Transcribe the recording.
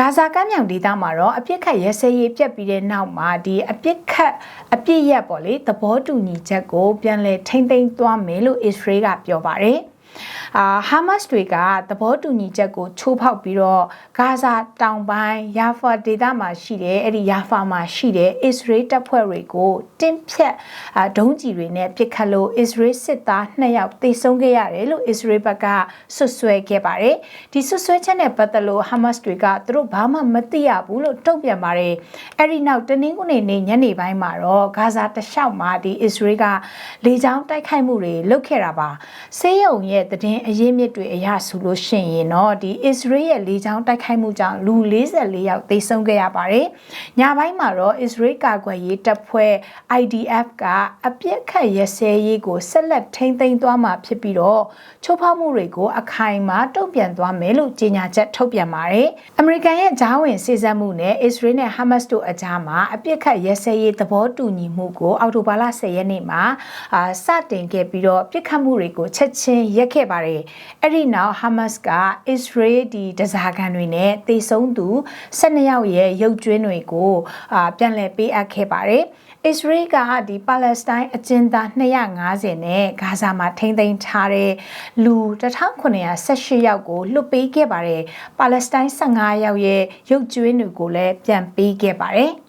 ဂါဇာကမ်းမြောင်ဒေသမှာတော့အပြစ်ခတ်ရဲစဲရေးပြက်ပြီးတဲ့နောက်မှာဒီအပြစ်ခတ်အပြစ်ရက်ပေါ့လေသဘောတူညီချက်ကိုပြန်လည်ထိမ့်သိမ်းသွားမယ်လို့အစ္စရေးကပြောပါတယ်။ အာဟာမတ်စ်တွေကသဘောတူညီချက်ကိုချိုးဖောက်ပြီးတော့ဂါဇာတောင်ပိုင်းယာဖာဒေသမှာရှိတဲ့အဲ့ဒီယာဖာမှာရှိတဲ့အစ္စရေးတပ်ဖွဲ့တွေကိုတင်းဖြတ်အာဒုံးကျည်တွေနဲ့ပစ်ခတ်လို့အစ္စရေးစစ်သား2ယောက်သေဆုံးခဲ့ရတယ်လို့အစ္စရေးဘက်ကဆွဆွဲခဲ့ပါတယ်ဒီဆွဆွဲချက်နဲ့ပတ်သက်လို့ဟာမတ်စ်တွေကသူတို့ဘာမှမသိရဘူးလို့တုံ့ပြန်ပါတယ်အဲ့ဒီနောက်တနင်္ဂနွေနေ့ညနေပိုင်းမှာတော့ဂါဇာတလျှောက်မှာဒီအစ္စရေးကလေကြောင်းတိုက်ခိုက်မှုတွေလုပ်ခဲ့တာပါ ဆေးရုံရဲ့တည်င်းအရေးမြစ်တွေအရဆိုလို့ရှိရင်တော့ဒီအစ္စရေးရဲ့လေကြောင်းတိုက်ခိုက်မှုကြောင့်လူ44ယောက်သေဆုံးခဲ့ရပါတယ်။ညပိုင်းမှာတော့အစ္စရေးကာကွယ်ရေးတပ်ဖွဲ့ IDF ကအပြစ်ခတ်ရစဲရေးကိုဆက်လက်ထိန်းသိမ်းသွားမှာဖြစ်ပြီးတော့ချိုးဖောက်မှုတွေကိုအခိုင်အမာတုံ့ပြန်သွားမယ်လို့ကြေညာချက်ထုတ်ပြန်ပါတယ်။အမေရိကန်ရဲ့ဂျားဝင်စေစပ်မှုနဲ့အစ္စရေးနဲ့ဟာမတ်စ်တို့အကြားမှာအပြစ်ခတ်ရစဲရေးသဘောတူညီမှုကိုအောက်တိုဘာလ10ရက်နေ့မှာအာစတင်ခဲ့ပြီးတော့ပြစ်ခတ်မှုတွေကိုချက်ချင်းရက်ခဲ့ပါတယ်။အဲ့ဒီနောက်ဟာမတ်စ်ကအစ္စရေးဒီတစားကန်တွေနဲ့တေဆုံးသူ12ယောက်ရဲ့ရုပ်ကြွင်းတွေကိုအာပြန်လည်ပေးအပ်ခဲ့ပါတယ်။အစ္စရေးကဒီပါလက်စတိုင်းအကျဉ်းသား250နဲ့ဂါဇာမှာထိန်းသိမ်းထားတဲ့လူ1918ယောက်ကိုလွတ်ပေးခဲ့ပါတယ်။ပါလက်စတိုင်း15ယောက်ရဲ့ရုပ်ကြွင်းတွေကိုလည်းပြန်ပေးခဲ့ပါတယ်။